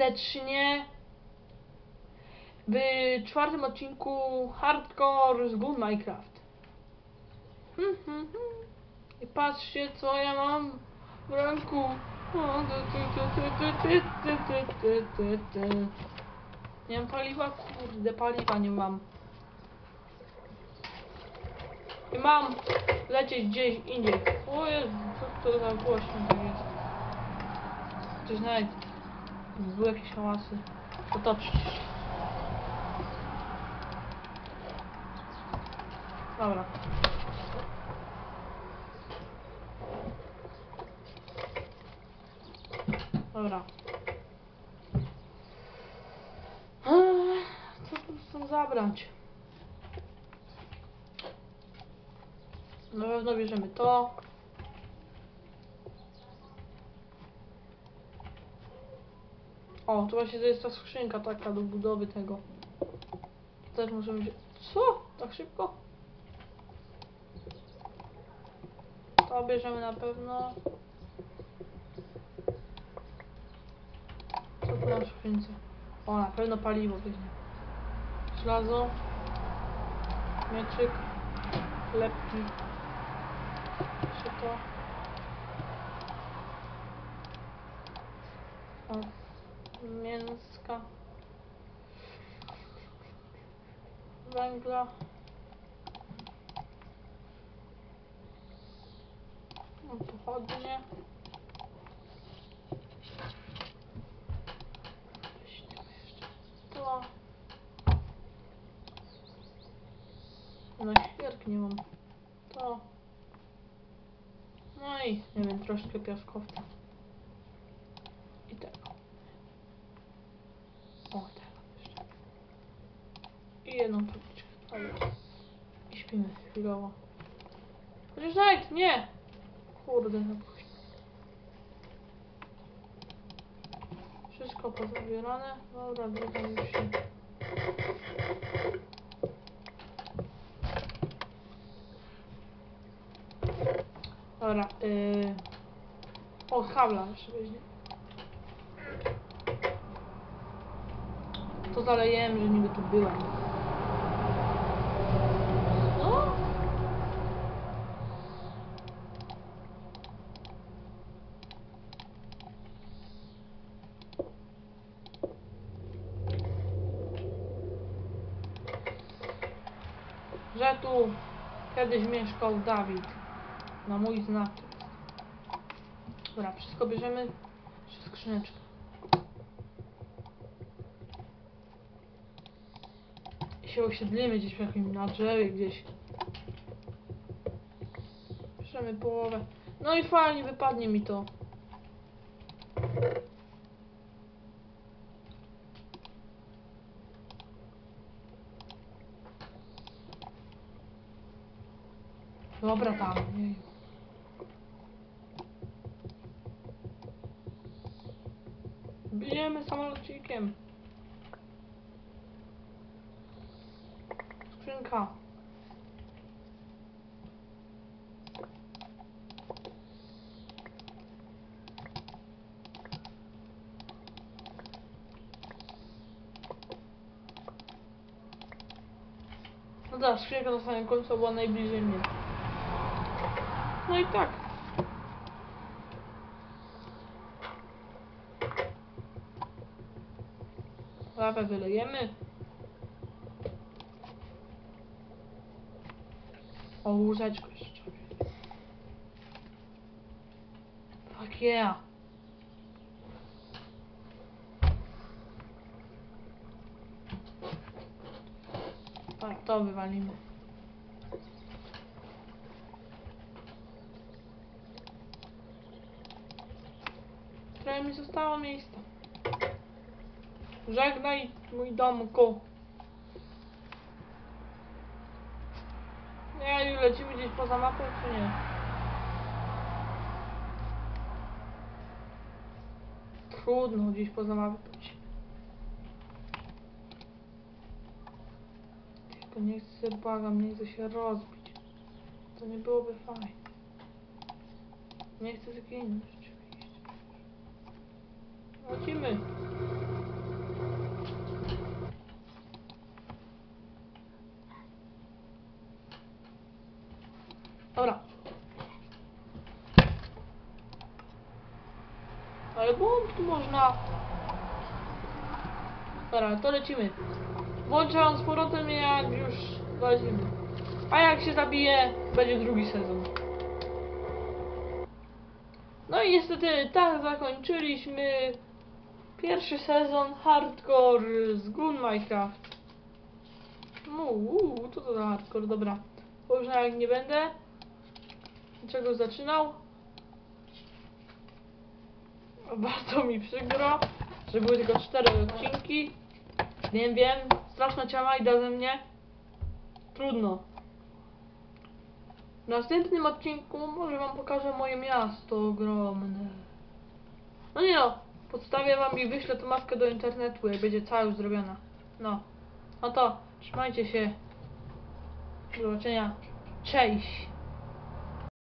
serdecznie w czwartym odcinku Hardcore z Good Minecraft. I patrzcie co ja mam w ręku. Nie mam paliwa? Kurde, paliwa nie mam. I mam lecieć gdzieś indziej. O Jezu, co to za głośno to jest. Coś znajdę. Były jakieś hałasy. Otoczyć. Dobra. Dobra. Co tu chcą zabrać? Na pewno bierzemy to. O, to właśnie to jest ta skrzynka taka do budowy tego. Też wziąć. Co? Tak szybko? To bierzemy na pewno. Co tu na skrzynce? O, na pewno paliwo weźmie. Żelazo. Mieczyk. Lepki. Jeszcze to. O, mięska. Węgla. O, pochodnie. To. No świerki nie mam. To. No i nie wiem, troszkę piaskowca. I tego. O, tego jeszcze. I jedną. Dobra. I śpimy chwilowo. Chociaż nawet nie! Kurde, no. Wszystko pozabierane. Dobra, druga już się. Dobra, yy... O, habla jeszcze weźmie. To zalejemy, że niby tu byłem. No? Że tu kiedyś mieszkał Dawid. Na mój znak. Dobra, wszystko bierzemy. Jeszcze skrzyneczkę. I się osiedlimy gdzieś w na drzewie gdzieś. Bierzemy połowę. No i fajnie wypadnie mi to. Dobra tam, nie. Bijemy samolocikiem. Skrzynka. No tak, skrzynka na samym końcu była najbliżej mnie. No i tak. Lawę wylejemy. O, łóżeczko jeszcze. Fuck yeah. Tak, to wywalimy. Trochę mi zostało miejsca. Żegnaj mój domku. Nie, już lecimy gdzieś poza mapą, czy nie? Trudno, gdzieś poza mapą być. Tylko nie chcę, błagam, nie chcę się rozbić. To nie byłoby fajne. Nie chcę zginąć, Lecimy. Dobra. Ale błąd tu można. Dobra, to lecimy. Włączam z powrotem jak już weźmiemy. A jak się zabije, będzie drugi sezon. No i niestety tak zakończyliśmy pierwszy sezon Hardcore z Gun Minecraft. No, uu, co to za hardcore, dobra. Bo już nawet nie będę. Czego zaczynał? Bardzo mi przykro, że były tylko cztery odcinki. Wiem, wiem, straszna ciama i ze mnie. Trudno. W następnym odcinku może wam pokażę moje miasto ogromne. No nie no, podstawię wam i wyślę tę maskę do internetu, jak będzie cała już zrobiona. No. No to, trzymajcie się. Do zobaczenia. Cześć.